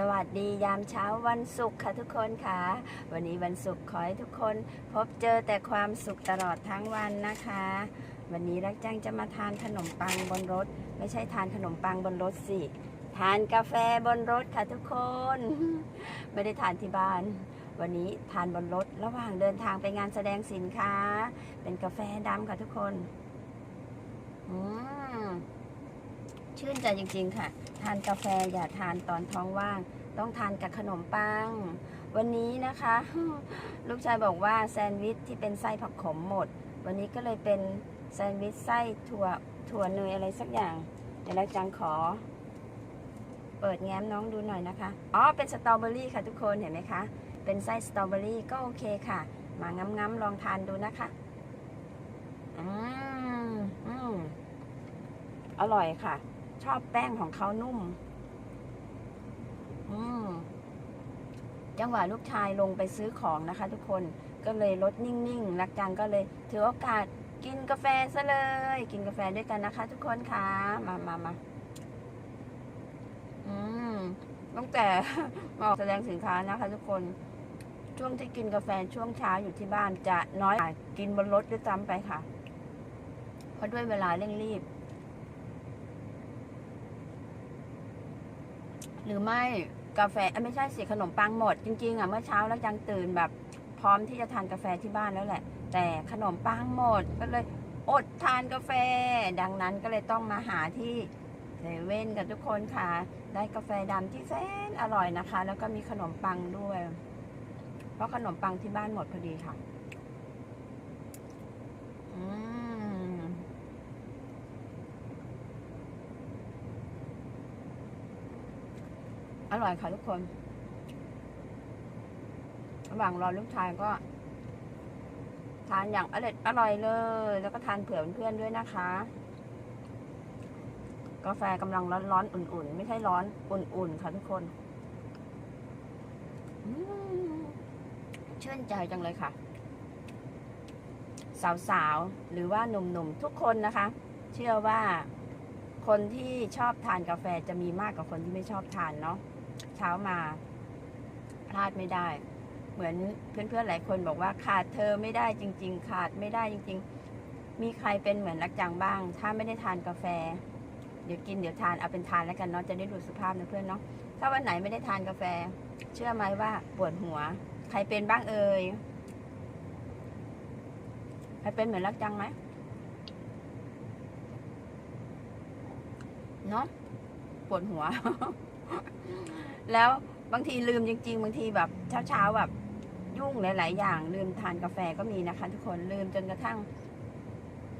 สวัสดียามเช้าวันศุกร์ค่ะทุกคนค่ะ วันนี้วันศุกร์ขอให้ทุกคนพบเจอแต่ความสุขตลอดทั้งวันนะคะ วันนี้รักจังจะมาทานขนมปังบนรถ ไม่ใช่ทานขนมปังบนรถสิ ทานกาแฟบนรถค่ะทุกคน ไม่ได้ทานที่บ้าน วันนี้ทานบนรถระหว่างเดินทางไปงานแสดงสินค้า เป็นกาแฟดำค่ะทุกคน อืม ชื่นใจจริง ๆ ค่ะ ทานกาแฟอย่าทานตอนท้องว่าง ต้องทานกับขนมปัง วันนี้นะคะ ลูกชายบอกว่าแซนด์วิชที่เป็นไส้ผักขมหมด วันนี้ก็เลยเป็นแซนด์วิชไส้ถั่วถั่วเนยอะไรสักอย่าง เดี๋ยวเราจังขอ เปิดแง้มน้องดูหน่อยนะคะ อ๋อ เป็นสตรอเบอรี่ค่ะทุกคนเห็นไหมคะ เป็นไส้สตรอเบอรี่ก็โอเคค่ะ มาง้ำๆลองทานดูนะคะ อืม อืม อร่อยค่ะ ชอบแป้งของเขานุ่ม อืม จังหวะลูกชายลงไปซื้อของนะคะ ทุกคน ก็เลยรถนิ่งๆ รักจังก็เลย ถือโอกาสกินกาแฟซะเลย กินกาแฟด้วยกันนะคะ ทุกคนค่ะ มามามาอืม ตั้งแต่ออกแสดงสินค้านะคะ ทุกคน ช่วงที่กินกาแฟช่วงเช้าอยู่ที่บ้านจะน้อยกว่ากินบนรถด้วยซ้ำไปค่ะ เพราะด้วยเวลาเร่งรีบ หรือไม่กาแฟไม่ใช่สิขนมปังหมด จริงๆอะเมื่อเช้าแล้วยังตื่นแบบพร้อมที่จะทานกาแฟที่บ้านแล้วแหละ แต่ขนมปังหมดก็เลยอดทานกาแฟ ดังนั้นก็เลยต้องมาหาที่เซเว่นกับทุกคนค่ะ ได้กาแฟดำที่แสนอร่อยนะคะ แล้วก็มีขนมปังด้วย เพราะขนมปังที่บ้านหมดพอดีค่ะ อร่อยค่ะทุกคน ระหว่างรอลูกชายก็ ทานอย่างอร่อยอร่อยเลย แล้วก็ทานเผื่อเพื่อนๆด้วยนะคะ กาแฟกำลังร้อนๆอุ่นๆ ไม่ใช่ร้อนอุ่นๆค่ะทุกคนชื่นใจจังเลยค่ะ สาวๆ หรือว่าหนุ่มๆ ทุกคนนะคะ เชื่อว่า คนที่ชอบทานกาแฟจะมีมากกว่าคนที่ไม่ชอบทานเนาะเช้ามาพลาดไม่ได้ เหมือนเพื่อนๆหลายคนบอกว่าขาดเธอไม่ได้จริง ๆ ขาดไม่ได้จริง ๆ มีใครเป็นเหมือนรักจังบ้าง ถ้าไม่ได้ทานกาแฟ เดี๋ยวกินเดี๋ยวทานเอาเป็นทานแล้วกันเนาะจะได้ดูสุภาพนะเพื่อนเนาะถ้าวันไหนไม่ได้ทานกาแฟ เชื่อไหมว่าปวดหัว ใครเป็นบ้างเอ่ยใครเป็นเหมือนรักจังไหม เนาะปวดหัว แล้วบางทีลืมจริง ๆ บางทีแบบเช้าๆแบบยุ่งหลาย ๆ อย่าง ลืมทานกาแฟก็มีนะคะ ทุกคนลืมจนกระทั่ง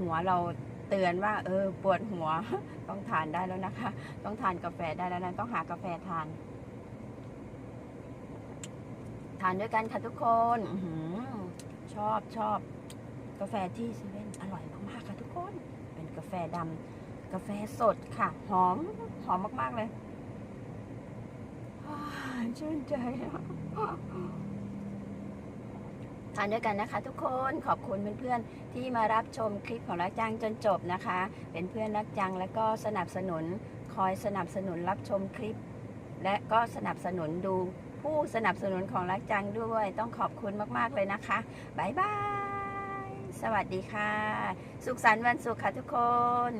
หัวเราเตือนว่า เออ ปวดหัว ต้องทานได้แล้วนะคะ ต้องทานกาแฟได้แล้วนะต้องหากาแฟทาน ทานด้วยกันค่ะทุกคนอื้อหือชอบชอบ กาแฟที่เซเว่นอร่อยมากๆค่ะทุกคน เป็นกาแฟดำ กาแฟสดค่ะ หอม หอมมาก ๆ เลยชื่นใจทานด้วยกันนะคะ ทุกคนขอบคุณเพื่อนๆที่มารับชมคลิปของรักจังจนจบนะคะ เป็นเพื่อนรักจังแล้วก็สนับสนุนคอยสนับสนุนรับชมคลิป และก็สนับสนุนดูผู้สนับสนุนของรักจังด้วย ต้องขอบคุณมากๆเลยนะคะบายบายสวัสดีค่ะ สุขสันต์วันศุกร์ค่ะทุกคน